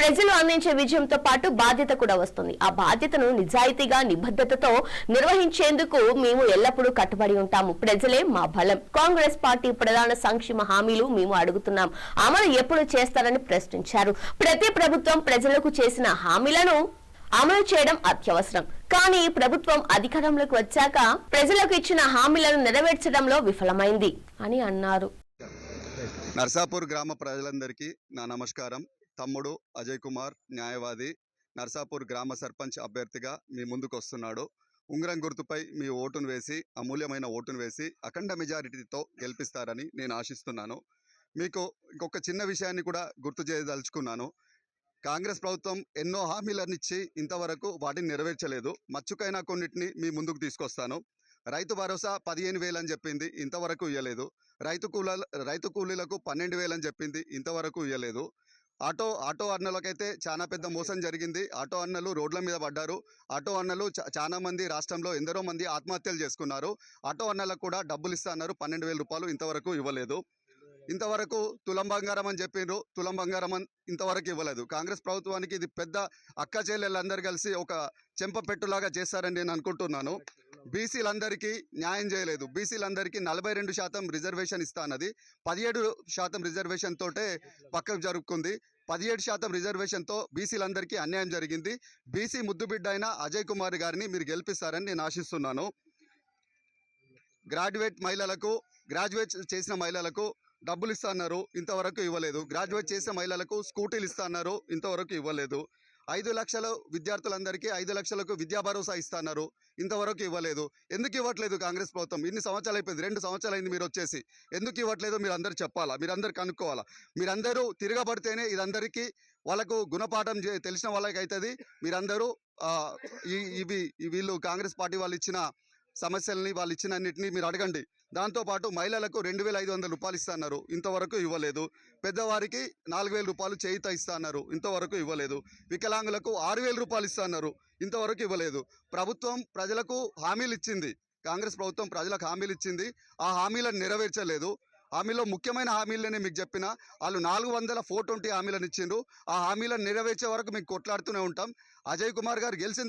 ప్రజలు అందించే విజయంతో పాటు బాధ్యత కూడా వస్తుంది. ఆ బాధ్యతను నిజాయితీగా నిబద్ధతతో నిర్వహించేందుకు మేము ఎల్లప్పుడూ కట్టుబడి ఉంటాము. ప్రజలే మా బలం. కాంగ్రెస్ పార్టీ ప్రధాన సంక్షేమ హామీలు మేము అడుగుతున్నాం. అమలు ఎప్పుడు చేస్తారని ప్రశ్నించారు. ప్రతి ప్రభుత్వం ప్రజలకు చేసిన హామీలను అమలు చేయడం అత్యవసరం. కానీ ప్రభుత్వం అధికారంలోకి వచ్చాక ప్రజలకు ఇచ్చిన హామీలను నెరవేర్చడంలో విఫలమైంది అని అన్నారు. నర్సాపూర్ గ్రామ ప్రజలందరికీ నా నమస్కారం. తమ్ముడు అజయ్ కుమార్ న్యాయవాది నర్సాపూర్ గ్రామ సర్పంచ్ అభ్యర్థిగా మీ ముందుకు వస్తున్నాడు ఉంగరం గుర్తుపై మీ ఓటును వేసి అమూల్యమైన ఓటును వేసి అఖండ మెజారిటీతో గెలిపిస్తారని నేను ఆశిస్తున్నాను. మీకు ఇంకొక చిన్న విషయాన్ని కూడా గుర్తు చేయదలుచుకున్నాను. కాంగ్రెస్ ప్రభుత్వం ఎన్నో హామీలను ఇచ్చి ఇంతవరకు వాటిని నెరవేర్చలేదు. మచ్చుకైనా కొన్నిటిని మీ ముందుకు తీసుకొస్తాను. రైతు భరోసా పదిహేను వేలు అని చెప్పింది ఇంతవరకు ఇవ్వలేదు రైతు కూల రైతు కూలీలకు పన్నెండు వేలు అని చెప్పింది ఇంతవరకు ఇవ్వలేదు ఆటో ఆటో అన్నలకైతే చాలా పెద్ద మోసం జరిగింది. ఆటో అన్నలు రోడ్ల మీద పడ్డారు. ఆటో అన్నలు చా- చాలా మంది రాష్ట్రంలో ఎందరో మంది ఆత్మహత్యలు చేసుకున్నారు. ఆటో అన్నలకు కూడా డబ్బులు ఇస్తా అన్నారు. పన్నెండు వేల రూపాయలు ఇంతవరకు ఇవ్వలేదు. ఇంతవరకు తులం బంగారం అని చెప్పిండ్రు తులం బంగారం అని ఇంతవరకు ఇవ్వలేదు. కాంగ్రెస్ ప్రభుత్వానికి ఇది పెద్ద అక్క చెల్లెళ్ళందరూ కలిసి ఒక చెంపపెట్టులాగా చేస్తారని నేను అనుకుంటున్నాను. బీసీలందరికీ న్యాయం చేయలేదు. బీసీలందరికీ నలభై రెండు శాతం రిజర్వేషన్ ఇస్తా అన్నది. పదిహేడు శాతం రిజర్వేషన్ తోటే పక్కకు జరుపుకుంది. పదిహేడు శాతం రిజర్వేషన్తో బీసీలందరికీ అన్యాయం జరిగింది. బీసీ ముద్దుబిడ్డ అయిన అజయ్ కుమార్ గారిని మీరు గెలిపిస్తారని నేను ఆశిస్తున్నాను. గ్రాడ్యుయేట్ మహిళలకు గ్రాడ్యుయేట్ చేసిన మహిళలకు డబ్బులు ఇస్తా అన్నారు. ఇంతవరకు ఇవ్వలేదు. గ్రాడ్యుయేట్ చేసిన మహిళలకు స్కూటీలు ఇస్తా అన్నారు. ఇంతవరకు ఇవ్వలేదు. ఐదు లక్షల విద్యార్థులందరికీ ఐదు లక్షలకు విద్యా భరోసా ఇస్తున్నారు. ఇంతవరకు ఇవ్వలేదు. ఎందుకు ఇవ్వట్లేదు కాంగ్రెస్ ప్రభుత్వం? ఇన్ని సంవత్సరాలు అయిపోయింది. రెండు సంవత్సరాలు అయింది మీరు వచ్చేసి. ఎందుకు ఇవ్వట్లేదు? మీరు అందరు చెప్పాలా? మీరందరు కనుక్కోవాలా? మీరందరూ తిరగబడితేనే ఇదందరికీ వాళ్ళకు గుణపాఠం చే- తెలిసిన వాళ్ళకి అవుతుంది మీరందరూ ఇవి వీళ్ళు కాంగ్రెస్ పార్టీ వాళ్ళు ఇచ్చిన సమస్యల్ని వాళ్ళు ఇచ్చిన అన్నిటిని మీరు అడగండి. దాంతోపాటు మహిళలకు రెండు వేల ఐదు వందల రూపాయలు ఇస్తున్నారు. ఇంతవరకు ఇవ్వలేదు. పెద్దవారికి నాలుగు వేల రూపాయలు చేయిత ఇస్తా అన్నారు ఇంతవరకు ఇవ్వలేదు. వికలాంగులకు ఆరు వేల రూపాయలు ఇస్తున్నారు. ఇంతవరకు ఇవ్వలేదు. ప్రభుత్వం ప్రజలకు హామీలు ఇచ్చింది. కాంగ్రెస్ ప్రభుత్వం ప్రజలకు హామీలు ఇచ్చింది. ఆ హామీలను నెరవేర్చలేదు. హామీలో ముఖ్యమైన హామీలనే మీకు చెప్పిన వాళ్ళు నాలుగు వందల ఫోర్ ట్వంటీ హామీలను ఇచ్చిండ్రు. ఆ హామీలను నెరవేర్చే వరకు మీకు కొట్లాడుతూనే ఉంటాం. అజయ్ కుమార్ గారు గెలిచిన